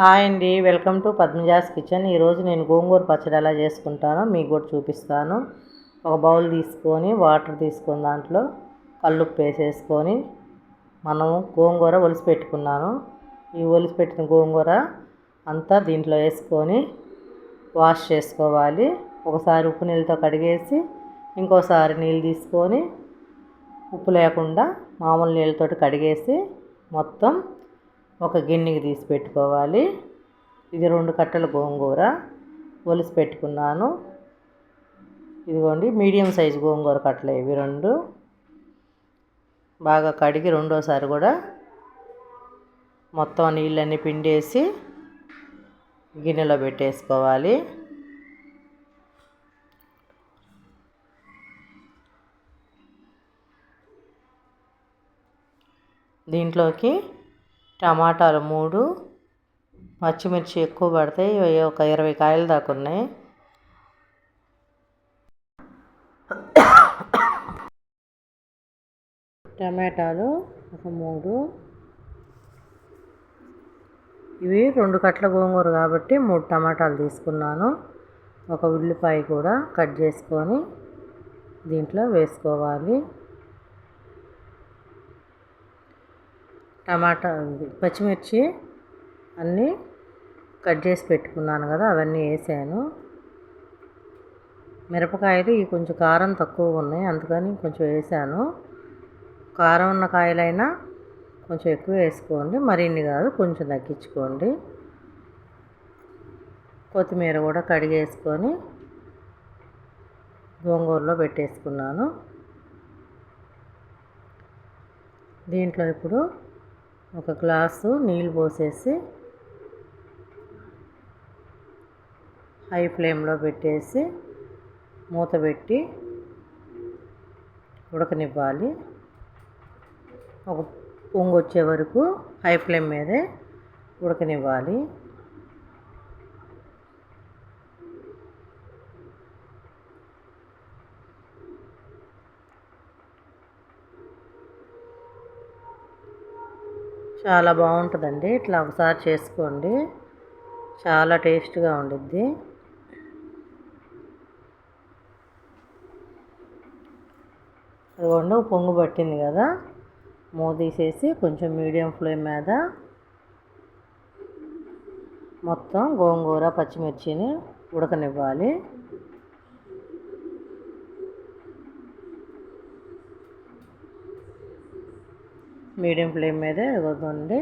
Hi అండి welcome to Padmaja's kitchen. ఈరోజు నేను గోంగూర పచ్చడి ఎలా చేసుకుంటానో మీకు కూడా చూపిస్తాను. ఒక బౌల్ తీసుకొని వాటర్ తీసుకొని దాంట్లో కల్లుప్పు వేసేసుకొని మనం గోంగూర ఒలిసి పెట్టుకున్నాను. ఈ ఒలిసి పెట్టిన గోంగూర అంతా దీంట్లో వేసుకొని వాష్ చేసుకోవాలి. ఒకసారి ఉప్పు నీళ్ళతో కడిగేసి ఇంకోసారి నీళ్ళు తీసుకొని ఉప్పు లేకుండా మామూలు నీళ్ళతోటి కడిగేసి మొత్తం ఒక గిన్నెకి తీసి పెట్టుకోవాలి. ఇది రెండు కట్టల గోంగూర ఒలిసి పెట్టుకున్నాను. ఇదిగోండి మీడియం సైజు గోంగూర కట్టలు ఇవి రెండు. బాగా కడిగి రెండోసారి కూడా మొత్తం నీళ్ళన్నీ పిండేసి గిన్నెలో పెట్టేసుకోవాలి. దీంట్లోకి టమాటాలు మూడు పచ్చిమిర్చి ఎక్కువ పడతాయి ఇవి ఒక ఇరవై కాయలు దాకా ఉన్నాయి. టమాటాలు ఒక మూడు. ఇవి రెండు కట్ల గోంగూర కాబట్టి మూడు టమాటాలు తీసుకున్నాను. ఒక ఉల్లిపాయ కూడా కట్ చేసుకొని దీంట్లో వేసుకోవాలి. టమాటా పచ్చిమిర్చి అన్నీ కట్ చేసి పెట్టుకున్నాను కదా అవన్నీ వేసాను. మిరపకాయలు ఇవి కొంచెం కారం తక్కువగా ఉన్నాయి అందుకని కొంచెం వేసాను. కారం ఉన్న కాయలైనా కొంచెం ఎక్కువ వేసుకోండి మరిన్ని కాదు కొంచెం తగ్గించుకోండి. కొత్తిమీర కూడా కడిగేసుకొని గోంగూరలో పెట్టేసుకున్నాను. దీంట్లో ఇప్పుడు ఒక గ్లాసు నీళ్ళు పోసేసి హై ఫ్లేమ్లో పెట్టేసి మూత పెట్టి ఉడకనివ్వాలి. ఒక పొంగు వచ్చే వరకు హై ఫ్లేమ్ మీదే ఉడకనివ్వాలి. చాలా బాగుంటుందండి. ఇట్లా ఒకసారి చేసుకోండి. చాలా టేస్ట్గా ఉండిద్ది. అదిగోండి పొంగు పట్టింది కదా. మూత తీసేసి కొంచెం మీడియం ఫ్లేమ్ మీద మొత్తం గోంగూర పచ్చిమిర్చిని ఉడకనివ్వాలి. మీడియం ఫ్లేమ్ మీద ఇవ్వదండి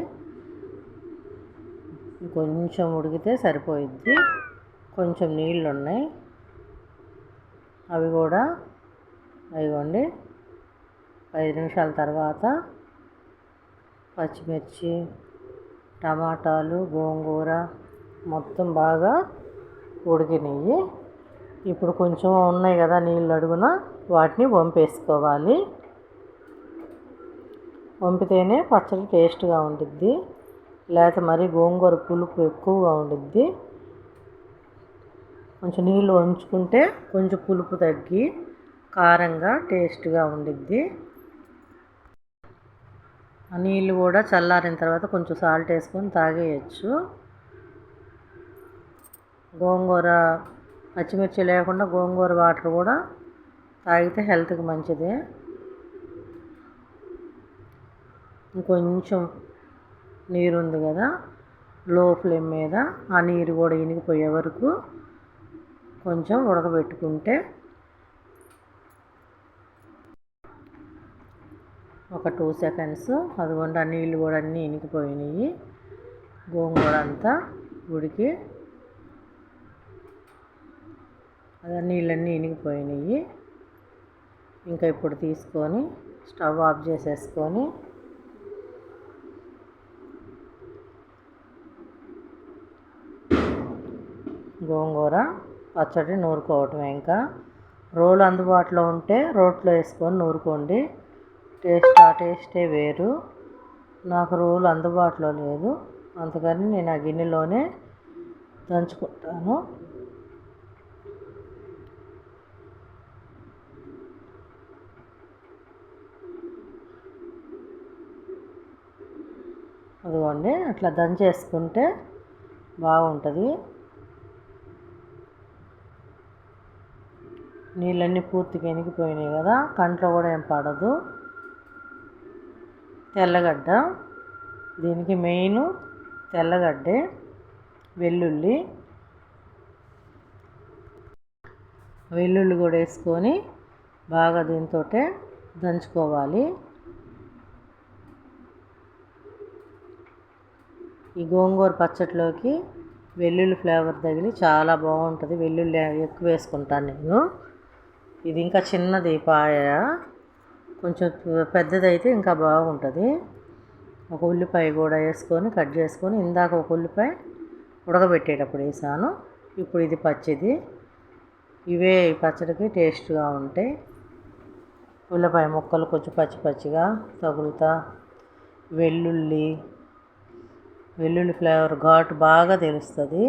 కొంచెం ఉడికితే సరిపోయిద్ది. కొంచెం నీళ్ళు ఉన్నాయి. అవి కూడా అదిగోండి ఐదు నిమిషాల తర్వాత పచ్చిమిర్చి టమాటాలు గోంగూర మొత్తం బాగా ఉడికినాయి ఇప్పుడు కొంచెం ఉన్నాయి కదా నీళ్ళు అడుగున వాటిని వంపేసుకోవాలి. వంపితేనే పచ్చడి టేస్ట్గా ఉండిద్ది. లేకపోతే మరీ గోంగూర పులుపు ఎక్కువగా ఉండిద్ది. కొంచెం నీళ్ళు వంచుకుంటే కొంచెం పులుపు తగ్గి కారంగా టేస్ట్గా ఉండిద్ది. ఆ నీళ్ళు కూడా చల్లారిన తర్వాత కొంచెం సాల్ట్ వేసుకొని తాగేయచ్చు. గోంగూర పచ్చిమిర్చి లేకుండా గోంగూర వాటర్ కూడా తాగితే హెల్త్కి మంచిదే. ఇంకొంచెం నీరు ఉంది కదా లో ఫ్లేమ్ మీద ఆ నీరు కూడా ఇనిగిపోయే వరకు కొంచెం ఉడకబెట్టుకుంటే ఒక టూ సెకండ్స్ అదిగోండి ఆ నీళ్ళు కూడా అన్నీ ఇనికిపోయినాయి గోంగూర అంతా ఉడికి అదే నీళ్ళన్నీ ఇనిగిపోయినాయి. ఇంకా ఇప్పుడు తీసుకొని స్టవ్ ఆఫ్ చేసేసుకొని గోంగూర పచ్చడి నూరుకోవటం ఇంకా. రోలు అందుబాటులో ఉంటే రోట్లో వేసుకొని నూరుకోండి. టేస్ట్ ఆ టేస్టే వేరు. నాకు రోలు అందుబాటులో లేదు. అందుకని నేను ఆ గిన్నెలోనే దంచుకుంటాను. అదిగోండి అట్లా దంచేసుకుంటే బాగుంటుంది. నీళ్ళన్నీ పూర్తిగా ఎనిగిపోయినాయి కదా కంట్లో కూడా ఏం పడదు. తెల్లగడ్డ దీనికి మెయిన్ తెల్లగడ్డే వెల్లుల్లి వెల్లుల్లి కూడా వేసుకొని బాగా దీంతో దంచుకోవాలి. ఈ గోంగూర పచ్చట్లోకి వెల్లుల్లి ఫ్లేవర్ తగిలి చాలా బాగుంటుంది. వెల్లుల్లి ఎక్కువ వేసుకుంటాను నేను. ఇది ఇంకా చిన్నది పాయ. కొంచెం పెద్దదైతే ఇంకా బాగుంటుంది. ఒక ఉల్లిపాయ కూడా వేసుకొని కట్ చేసుకొని ఇందాక ఒక ఉల్లిపాయ ఉడకబెట్టేటప్పుడు వేసాను. ఇప్పుడు ఇది పచ్చిది. ఇవే పచ్చడికి టేస్ట్గా ఉంటాయి. ఉల్లిపాయ ముక్కలు కొంచెం పచ్చి పచ్చిగా తగులుతా. వెల్లుల్లి వెల్లుల్లి ఫ్లేవర్ ఘాటు బాగా తెలుస్తుంది.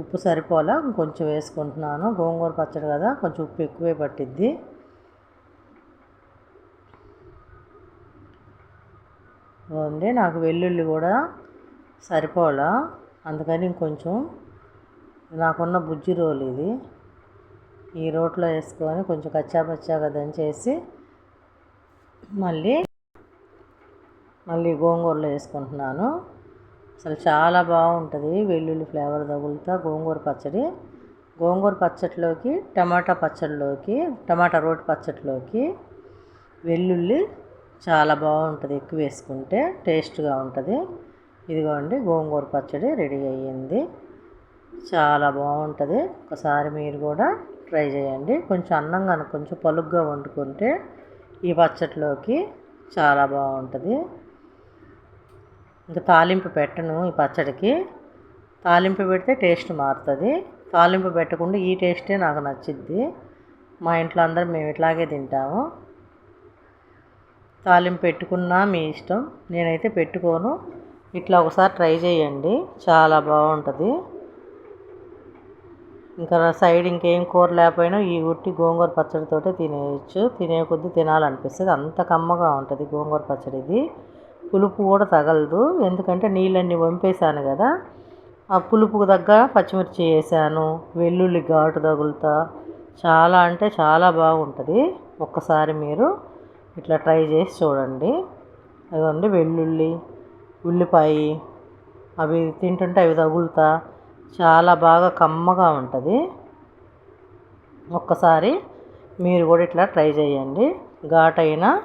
ఉప్పు సరిపోలా కొంచెం వేసుకుంటున్నాను. గోంగూర పచ్చడి కదా కొంచెం ఉప్పు ఎక్కువే పట్టిద్ది. ఉంది నాకు వెల్లుల్లి కూడా సరిపోలా అందుకని ఇంకొంచెం నాకున్న బుజ్జి రోలు ఇది. ఈ రోట్లో వేసుకొని కొంచెం కచ్చా పచ్చాగా దంచేసి మళ్ళీ మళ్ళీ గోంగూరలో వేసుకుంటున్నాను. అసలు చాలా బాగుంటుంది. వెల్లుల్లి ఫ్లేవర్ తగులుతా గోంగూర పచ్చడి. గోంగూర పచ్చడిలోకి టమాటా పచ్చడిలోకి టమాటా రోటి పచ్చడిలోకి వెల్లుల్లి చాలా బాగుంటుంది. ఎక్కువ వేసుకుంటే టేస్ట్గా ఉంటుంది. ఇదిగోండి గోంగూర పచ్చడి రెడీ అయ్యింది. చాలా బాగుంటుంది. ఒకసారి మీరు కూడా ట్రై చేయండి. కొంచెం అన్నం కనుక కొంచెం పలుగ్గా వండుకుంటే ఈ పచ్చట్లోకి చాలా బాగుంటుంది. ఇంకా తాలింపు పెట్టను ఈ పచ్చడికి. తాలింపు పెడితే టేస్ట్ మారుతుంది. తాలింపు పెట్టకుండా ఈ టేస్టే నాకు నచ్చిద్ది. మా ఇంట్లో అందరం మేము ఇట్లాగే తింటాము. తాలింపు పెట్టుకున్నా మీ ఇష్టం. నేనైతే పెట్టుకోను. ఇట్లా ఒకసారి ట్రై చేయండి. చాలా బాగుంటుంది. ఇంకా సైడ్ ఇంకేం కూర లేకపోయినా ఈ ఉట్టి గోంగూర పచ్చడితోటే తినేయచ్చు. తినే కొద్దీ తినాలనిపిస్తుంది. అంత కమ్మగా ఉంటుంది గోంగూర పచ్చడి ఇది పులుపు కూడా తగలదు. ఎందుకంటే నీళ్ళన్నీ వంపేశాను కదా. ఆ పులుపుకు తగ్గ పచ్చిమిర్చి వేసాను. వెల్లుల్లి ఘాటు తగులుతా. చాలా అంటే చాలా బాగుంటుంది. ఒక్కసారి మీరు ఇట్లా ట్రై చేసి చూడండి. అదండి వెల్లుల్లి ఉల్లిపాయ అవి తింటుంటే అవి తగులుతా. చాలా బాగా కమ్మగా ఉంటుంది. ఒక్కసారి మీరు కూడా ఇట్లా ట్రై చేయండి. ఘాటైన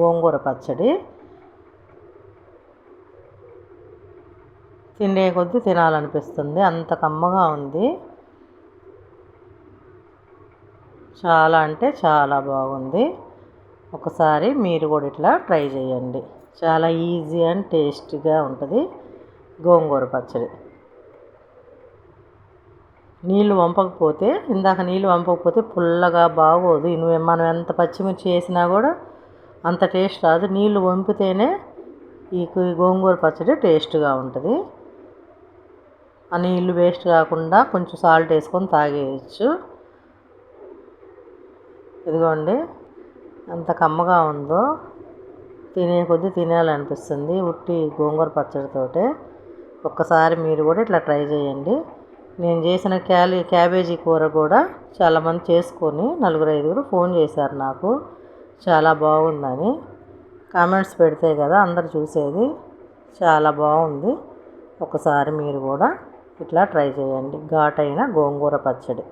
గోంగూర పచ్చడి. తినే కొద్దీ తినాలనిపిస్తుంది. అంత కమ్మగా ఉంది. చాలా అంటే చాలా బాగుంది. ఒకసారి మీరు కూడా ఇట్లా ట్రై చేయండి. చాలా ఈజీ అండ్ టేస్టీగా ఉంటుంది గోంగూర పచ్చడి. నీళ్ళు వంపకపోతే ఇందాక నీళ్ళు వంపకపోతే పుల్లగా బాగోదు. నువ్వు మనం ఎంత పచ్చిమిర్చి వేసినా కూడా అంత టేస్ట్ రాదు. నీళ్ళు వంపితేనే ఈ గోంగూర పచ్చడి టేస్ట్గా ఉంటుంది. ఆ నీళ్ళు వేస్ట్ కాకుండా కొంచెం సాల్ట్ వేసుకొని తాగేయచ్చు. ఇదిగోండి ఎంత కమ్మగా ఉందో. తినే కొద్దీ తినాలనిపిస్తుంది. ఉట్టి గోంగూర పచ్చడితోటే ఒక్కసారి మీరు కూడా ఇట్లా ట్రై చేయండి. నేను చేసిన క్యాలీ క్యాబేజీ కూర కూడా చాలామంది చేసుకొని నలుగురు ఐదుగురు ఫోన్ చేశారు నాకు. చాలా బాగుందని. కామెంట్స్ పెడితే కదా అందరు చూసేది. చాలా బాగుంది. ఒకసారి మీరు కూడా ఇట్లా ట్రై చేయండి. ఘాటైన గోంగూర పచ్చడి.